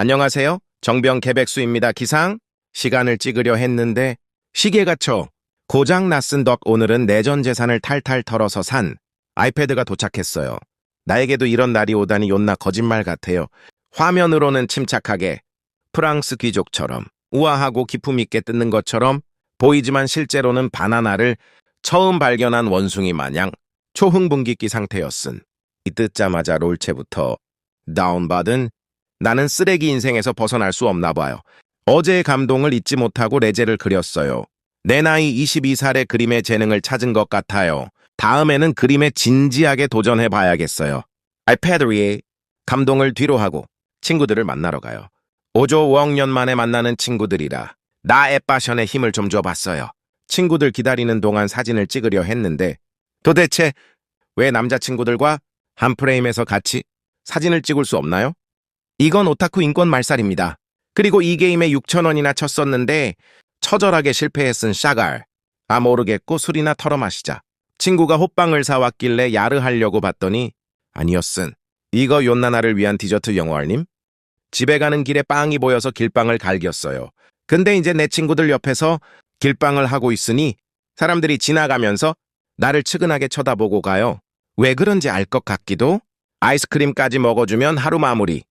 안녕하세요. 정병 개백수입니다. 기상. 시간을 찍으려 했는데 시계가 쳐. 고장 났은 덕 오늘은 내전 재산을 탈탈 털어서 산 아이패드가 도착했어요. 나에게도 이런 날이 오다니 욕나 거짓말 같아요. 화면으로는 침착하게 프랑스 귀족처럼 우아하고 기품 있게 뜯는 것처럼 보이지만 실제로는 바나나를 처음 발견한 원숭이 마냥 초흥분기기 상태였음. 이 뜯자마자 롤체부터 다운받은 나는 쓰레기 인생에서 벗어날 수 없나 봐요. 어제의 감동을 잊지 못하고 레제를 그렸어요. 내 나이 22살의 그림의 재능을 찾은 것 같아요. 다음에는 그림에 진지하게 도전해 봐야겠어요. 아이패드리에 감동을 뒤로 하고 친구들을 만나러 가요. 5조 5억 년 만에 만나는 친구들이라 나의 파션에 힘을 좀 줘봤어요. 친구들 기다리는 동안 사진을 찍으려 했는데 도대체 왜 남자친구들과 한 프레임에서 같이 사진을 찍을 수 없나요? 이건 오타쿠 인권 말살입니다. 그리고 이 게임에 6천원이나 쳤었는데 처절하게 실패해 쓴 샤갈. 아 모르겠고 술이나 털어 마시자. 친구가 호빵을 사왔길래 야르하려고 봤더니 아니었음. 이거 요나나를 위한 디저트 영월님? 집에 가는 길에 빵이 보여서 길빵을 갈겼어요. 근데 이제 내 친구들 옆에서 길빵을 하고 있으니 사람들이 지나가면서 나를 측은하게 쳐다보고 가요. 왜 그런지 알 것 같기도? 아이스크림까지 먹어주면 하루 마무리.